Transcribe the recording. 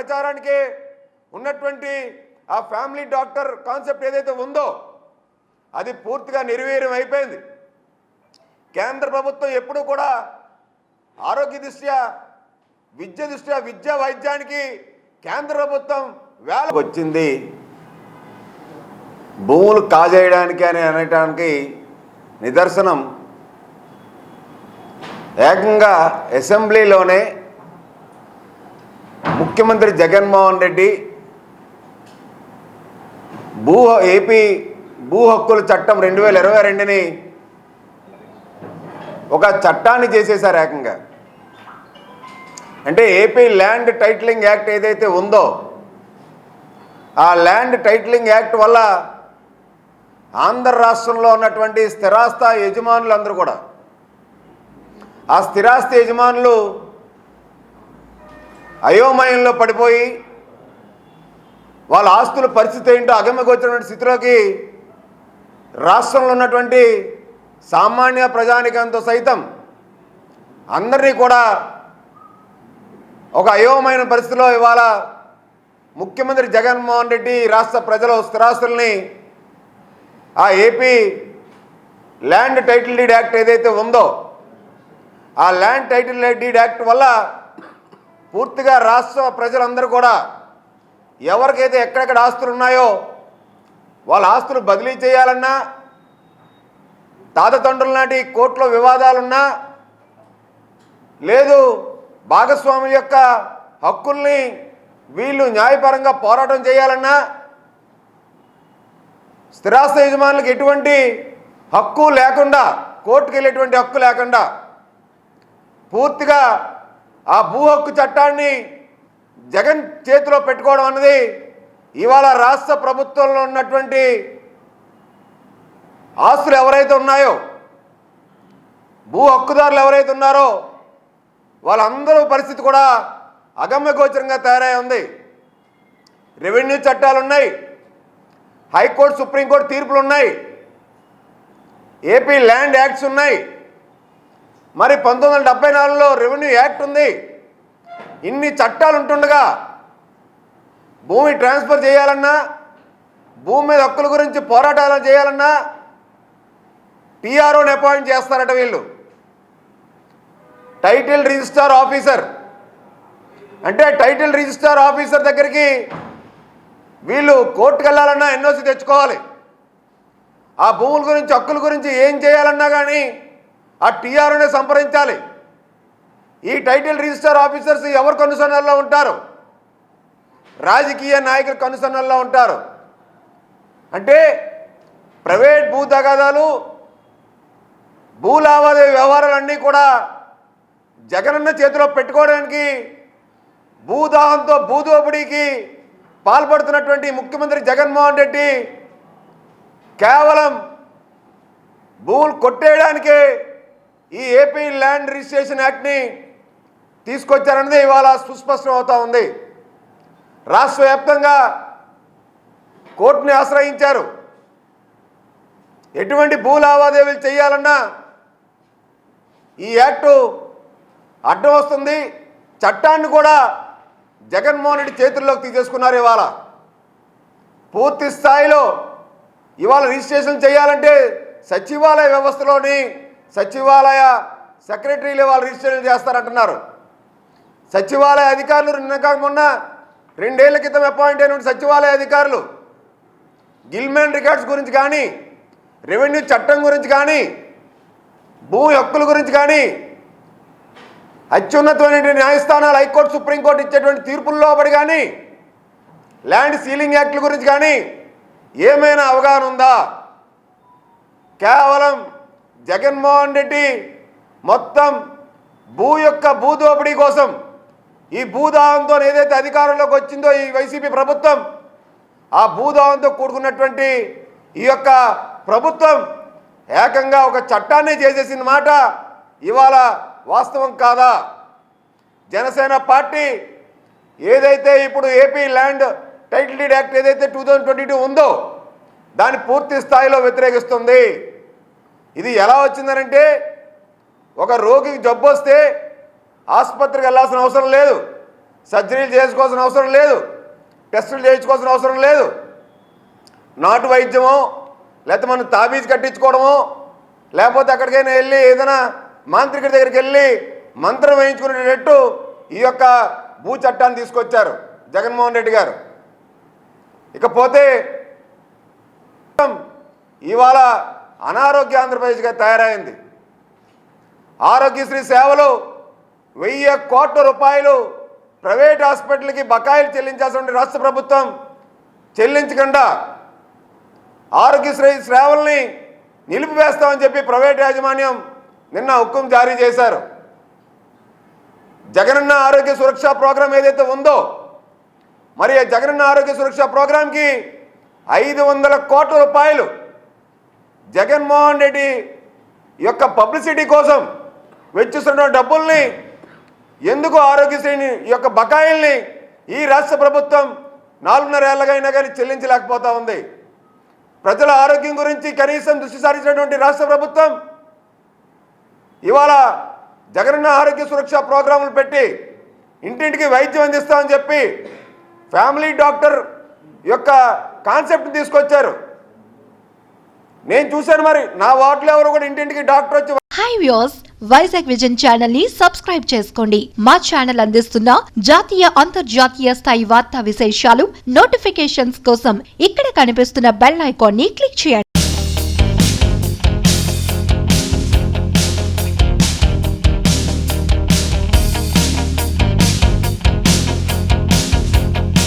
ప్రచారానికి ఉన్నటువంటి ఆ ఫ్యామిలీ డాక్టర్ కాన్సెప్ట్ ఏదైతే ఉందో అది పూర్తిగా నిర్వీర్యం అయిపోయింది. కేంద్ర ప్రభుత్వం ఎప్పుడూ కూడా ఆరోగ్య దృష్ట్యా విద్య దృష్ట్యా విద్యా వైద్యానికి కేంద్ర ప్రభుత్వం వేల వచ్చింది. భూములు కాజేయడానికి అని అనటానికి నిదర్శనం. ఏకంగా అసెంబ్లీలోనే ముఖ్యమంత్రి జగన్మోహన్ రెడ్డి భూ ఏపీ భూ హక్కుల చట్టం రెండు వేల ఇరవై రెండుని ఒక చట్టాన్ని చేసేశారు ఏకంగా. అంటే ఏపీ ల్యాండ్ టైటిలింగ్ యాక్ట్ ఏదైతే ఉందో ఆ ల్యాండ్ టైటిలింగ్ యాక్ట్ వల్ల ఆంధ్ర రాష్ట్రంలో ఉన్నటువంటి స్థిరాస్త యజమానులందరూ కూడా ఆ స్థిరాస్తి యజమానులు అయోమయంలో పడిపోయి వాళ్ళ ఆస్తుల పరిస్థితి ఏంటో అగమగోచరమైన స్థితిలోకి రాష్ట్రంలో ఉన్నటువంటి సామాన్య ప్రజానికంతో సైతం అందరినీ కూడా ఒక అయోమయమైన పరిస్థితిలో ఇవాళ ముఖ్యమంత్రి జగన్మోహన్ రెడ్డి రాష్ట్ర ప్రజల స్థిరాస్తుల్ని ఆ AP land title deed act ఏదైతే ఉందో ఆ ల్యాండ్ టైటిల్ డీడ్ యాక్ట్ వల్ల పూర్తిగా రాష్ట్ర ప్రజలందరూ కూడా ఎవరికైతే ఎక్కడెక్కడ ఆస్తులు ఉన్నాయో వాళ్ళ ఆస్తులు బదిలీ చేయాలన్నా తాతతండ్రుల నాటి కోర్టులో వివాదాలున్నా లేదు భాగస్వాముల యొక్క హక్కుల్ని వీళ్ళు న్యాయపరంగా పోరాటం చేయాలన్నా స్థిరాస్తి యజమానులకు ఎటువంటి హక్కు లేకుండా కోర్టుకు వెళ్ళేటువంటి హక్కు లేకుండా పూర్తిగా ఆ భూ హక్కు చట్టాన్ని జగన్ చేతిలో పెట్టుకోవడం అన్నది ఇవాళ రాష్ట్ర ప్రభుత్వంలో ఉన్నటువంటి ఆస్తులు ఎవరైతే ఉన్నాయో భూ హక్కుదారులు ఎవరైతే ఉన్నారో వాళ్ళందరూ పరిస్థితి కూడా అగమ్యగోచరంగా తయారై ఉంది. రెవెన్యూ చట్టాలు ఉన్నాయి హైకోర్టు సుప్రీంకోర్టు తీర్పులు ఉన్నాయి ఏపీ ల్యాండ్ యాక్ట్స్ ఉన్నాయి. మరి పంతొమ్మిది వందల డెబ్బై నాలుగులో రెవెన్యూ యాక్ట్ ఉంది. ఇన్ని చట్టాలు ఉంటుండగా భూమి ట్రాన్స్ఫర్ చేయాలన్నా భూమి మీద హక్కుల గురించి పోరాటాలు చేయాలన్నా టీఆర్ఓని అపాయింట్ చేస్తారట వీళ్ళు. టైటిల్ రిజిస్టార్ ఆఫీసర్ అంటే టైటిల్ రిజిస్టార్ ఆఫీసర్ దగ్గరికి వీళ్ళు కోర్టుకు వెళ్ళాలన్నా ఎన్ఓసి తెచ్చుకోవాలి. ఆ భూముల గురించి హక్కుల గురించి ఏం చేయాలన్నా కానీ ఆ టీఆర్ఓనే సంప్రదించాలి. ఈ టైటిల్ రిజిస్టర్ ఆఫీసర్స్ ఎవరు కనుసన్నల్లో ఉంటారు? రాజకీయ నాయకుల కనుసన్నల్లో ఉంటారు. అంటే ప్రైవేట్ భూ తగాదాలు భూ లావాదేవీ వ్యవహారాలన్నీ కూడా జగనన్న చేతిలో పెట్టుకోవడానికి భూదాహంతో భూదోపిడీకి పాల్పడుతున్నటువంటి ముఖ్యమంత్రి జగన్మోహన్ రెడ్డి కేవలం భూములు కొట్టేయడానికే ఈ ఏపీ ల్యాండ్ రిజిస్ట్రేషన్ యాక్ట్ని తీసుకొచ్చారన్నది ఇవాళ సుస్పష్టం అవుతూ ఉంది. రాష్ట్ర వ్యాప్తంగా కోర్టుని ఆశ్రయించారు. ఎటువంటి భూ లావాదేవీలు చేయాలన్నా ఈ యాక్టు అడ్డం వస్తుంది. చట్టాన్ని కూడా జగన్మోహన్ రెడ్డి చేతుల్లోకి తీసేసుకున్నారు ఇవాళ. పూర్తి స్థాయిలో ఇవాళ రిజిస్ట్రేషన్ చేయాలంటే సచివాలయ వ్యవస్థలోని సచివాలయ సెక్రటరీలు వాళ్ళు రిజిస్ట్రేషన్ చేస్తారంటున్నారు. సచివాలయ అధికారులు నిన్న కాక మొన్న రెండేళ్ళ క్రితం అపాయింట్ అయిన సచివాలయ అధికారులు గిల్మెన్ రికార్డ్స్ గురించి కానీ రెవెన్యూ చట్టం గురించి కానీ భూమి హక్కుల గురించి కానీ అత్యున్నతమైన న్యాయస్థానాలు హైకోర్టు సుప్రీంకోర్టు ఇచ్చేటువంటి తీర్పుల్లో పడి కానీ ల్యాండ్ సీలింగ్ యాక్ట్ల గురించి కానీ ఏమైనా అవగాహన ఉందా? కేవలం జగన్మోహన్ రెడ్డి మొత్తం భూ యొక్క భూదోపిడీ కోసం ఈ భూదాహంతో ఏదైతే అధికారంలోకి వచ్చిందో ఈ వైసీపీ ప్రభుత్వం ఆ భూదాహంతో కూడుకున్నటువంటి ఈ యొక్క ప్రభుత్వం ఏకంగా ఒక చట్టాన్ని చేసేసిన మాట ఇవాళ వాస్తవం కాదా? జనసేన పార్టీ ఏదైతే ఇప్పుడు AP land title deed act ఏదైతే టూ థౌజండ్ ట్వంటీ ఉందో దాన్ని పూర్తి స్థాయిలో వ్యతిరేకిస్తుంది. ఇది ఎలా వచ్చిందనంటే ఒక రోగికి జబ్బు వస్తే ఆసుపత్రికి వెళ్ళాల్సిన అవసరం లేదు. సర్జరీలు చేసుకోవాల్సిన అవసరం లేదు. టెస్టులు చేయించుకోవాల్సిన అవసరం లేదు. నాటు వైద్యమో లేకపోతే మనం తాబీజ్ కట్టించుకోవడమో లేకపోతే అక్కడికైనా వెళ్ళి ఏదైనా మాంత్రికుడి దగ్గరికి వెళ్ళి మంత్రం వేయించుకునేటట్టు ఈ యొక్క భూ చట్టాన్ని తీసుకొచ్చారు జగన్మోహన్ రెడ్డి గారు. ఇకపోతే ఇవాళ అనారోగ్య ఆంధ్రప్రదేశ్గా తయారైంది. ఆరోగ్యశ్రీ సేవలు వెయ్యి కోట్ల రూపాయలు ప్రైవేట్ హాస్పిటల్కి బకాయిలు చెల్లించాల్సిన రాష్ట్ర ప్రభుత్వం చెల్లించకుండా ఆరోగ్యశ్రీ సేవల్ని నిలిపివేస్తామని చెప్పి ప్రైవేట్ యాజమాన్యం నిన్న హుక్కుం జారీ చేశారు. జగనన్న ఆరోగ్య సురక్ష ప్రోగ్రాం ఏదైతే ఉందో మరి జగనన్న ఆరోగ్య సురక్ష ప్రోగ్రాంకి ఐదు వందల కోట్ల రూపాయలు జగన్మోహన్ రెడ్డి యొక్క పబ్లిసిటీ కోసం వెచ్చిస్తున్న డబ్బుల్ని ఎందుకు ఆరోగ్యశ్రీని ఈ యొక్క బకాయిల్ని ఈ రాష్ట్ర ప్రభుత్వం నాలుగున్నర ఏళ్ళగైనా కానీ చెల్లించలేకపోతా ఉంది. ప్రజల ఆరోగ్యం గురించి కనీసం దృష్టి సారించినటువంటి రాష్ట్ర ప్రభుత్వం ఇవాళ జగనన్న ఆరోగ్య సురక్ష ప్రోగ్రాములు పెట్టి ఇంటింటికి వైద్యం అందిస్తామని చెప్పి ఫ్యామిలీ డాక్టర్ యొక్క కాన్సెప్ట్ తీసుకొచ్చారు. నేను చూశాను మరి. నా వార్డులో ఎవరు కూడా ఇంటింటికి డాక్టర్ వచ్చి హాయ్ వ్యూస్ వైజాగ్ విజన్ ఛానల్ని సబ్స్క్రైబ్ చేసుకోండి. మా ఛానల్ అందిస్తున్న జాతీయ అంతర్జాతీయ స్థాయి వార్తా విశేషాలు నోటిఫికేషన్స్ కోసం ఇక్కడ కనిపిస్తున్న బెల్ ఐకాన్ని క్లిక్ చేయండి.